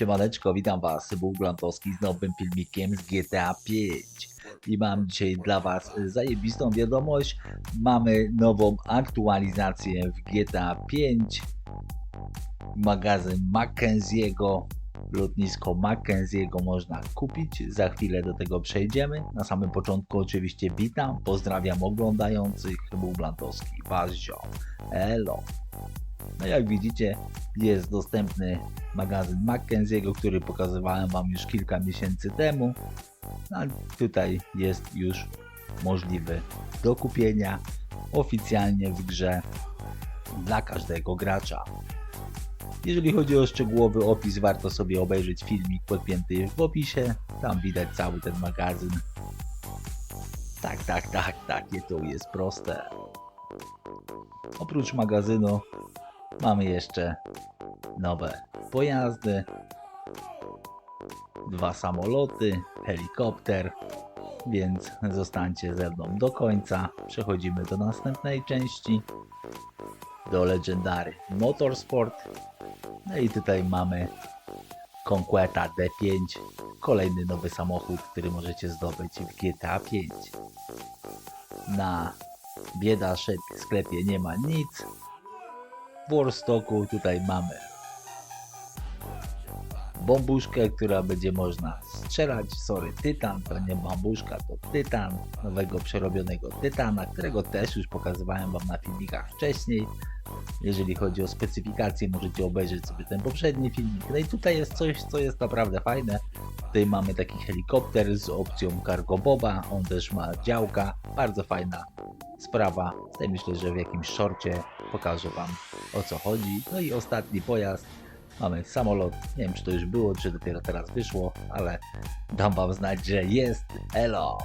Siemaneczko, witam was, Bóg z nowym filmikiem z GTA 5 i mam dzisiaj dla was zajebistą wiadomość, mamy nową aktualizację w GTA 5 magazyn Mackenzie'ego lotnisko Mackenzie'ego można kupić, za chwilę do tego przejdziemy, na samym początku oczywiście witam, pozdrawiam oglądających, Bóg Blantowski, was ziom, elo. No jak widzicie, jest dostępny magazyn Mackenzie'ego, który pokazywałem Wam już kilka miesięcy temu. No, a tutaj jest już możliwy do kupienia oficjalnie w grze dla każdego gracza. Jeżeli chodzi o szczegółowy opis, warto sobie obejrzeć filmik podpięty w opisie. Tam widać cały ten magazyn. Tak, tak, tak, takie to jest proste. Oprócz magazynu Mamy jeszcze nowe pojazdy, dwa samoloty, helikopter, więc zostańcie ze mną do końca. Przechodzimy do następnej części, do Legendary Motorsport. No i tutaj mamy Conqueta D5, kolejny nowy samochód, który możecie zdobyć w GTA 5. Na bieda sklepie nie ma nic, Warstocku tutaj mamy bombuszkę, która będzie można strzelać, sorry, tytan, to nie bombuszka, to tytan, nowego przerobionego tytana, którego też już pokazywałem Wam na filmikach wcześniej. Jeżeli chodzi o specyfikację, możecie obejrzeć sobie ten poprzedni filmik. No i tutaj jest coś, co jest naprawdę fajne. Tutaj mamy taki helikopter z opcją cargo boba, on też ma działka, bardzo fajna sprawa. Tutaj myślę, że w jakimś shorcie pokażę Wam o co chodzi. No i ostatni pojazd. Mamy samolot. Nie wiem, czy to już było, czy dopiero teraz wyszło, ale dam Wam znać, że jest. Elo!